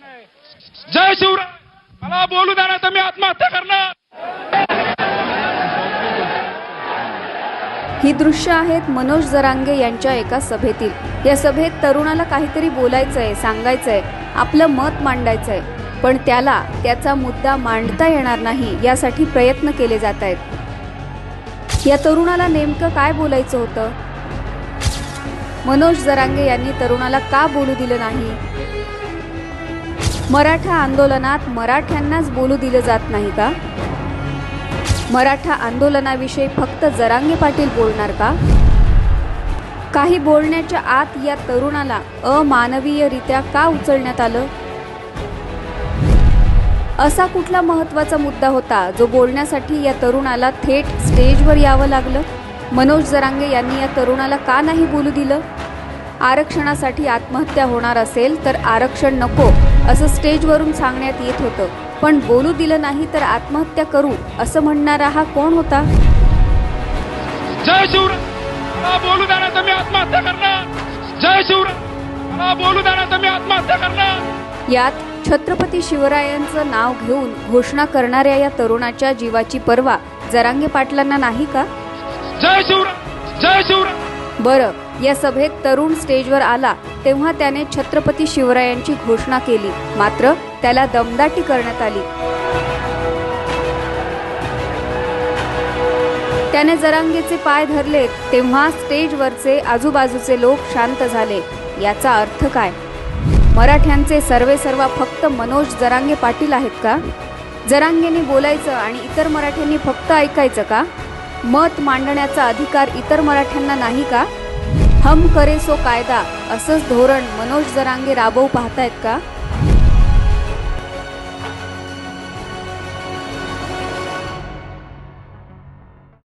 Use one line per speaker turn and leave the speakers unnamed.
जय शिवराय. मला बोलू द्या तर मी आत्महत्या करणार.
ही दृश्य आहेत मनोज जरांगे यांच्या एका सभेतील. या सभेत तरुणाला काहीतरी बोलायचंय सांगायचंय आपलं मत मांडायचंय. पण त्याला त्याचा मुद्दा मांडता येणार नाही यासाठी प्रयत्न केले जात आहेत. या तरुणाला नेमकं काय बोलायचं होतं? मनोज जरांगे यांनी तरुणाला का बोलू दिलं नाही? मराठा आंदोलनात मराठ्यांनाच बोलू दिलं जात नाही का? मराठा आंदोलनाविषयी फक्त जरांगे पाटील बोलणार का? काही बोलण्याच्या आत या तरुणाला अमानवीयरित्या का उचलण्यात आलं? असा कुठला महत्त्वाचा मुद्दा होता जो बोलण्यासाठी या तरुणाला थेट स्टेजवर यावं लागलं? मनोज जरांगे यांनी या तरुणाला का नाही बोलू दिलं? आरक्षणासाठी आत्महत्या होणार असेल तर आरक्षण नको असं स्टेजवरून सांगण्यात येत होतं. पण बोलू दिलं नाही तर आत्महत्या करू असं म्हणणारा हा कोण होता?
जय शिवराय! बोलू द्या ना तर मी आत्महत्या करणार. जय शिवराय! बोलू द्या ना तर मी आत्महत्या करणार.
यात छत्रपती शिवरायांचं नाव घेऊन घोषणा करणाऱ्या या तरुणाच्या जीवाची पर्वा जरांगे पाटलांना नाही का?
जय शिवराय!
बरं या सभेत तरुण स्टेजवर आला तेव्हा त्याने छत्रपती शिवरायांची घोषणा केली. मात्र त्याला दमदाटी करण्यात आली. त्याने जरांगेचे पाय धरले तेव्हा स्टेजवरचे आजूबाजूचे लोक शांत झाले. याचा अर्थ काय? मराठ्यांचे सर्वे सर्वा फक्त मनोज जरांगे पाटील आहेत का? जरांगेने बोलायचं आणि इतर मराठ्यांनी फक्त ऐकायचं का? मत मांडण्याचा अधिकार इतर मराठ्यांना नाही का? हम करे सो कायदा असंच धोरण मनोज जरांगे राबवू पाहतायत का?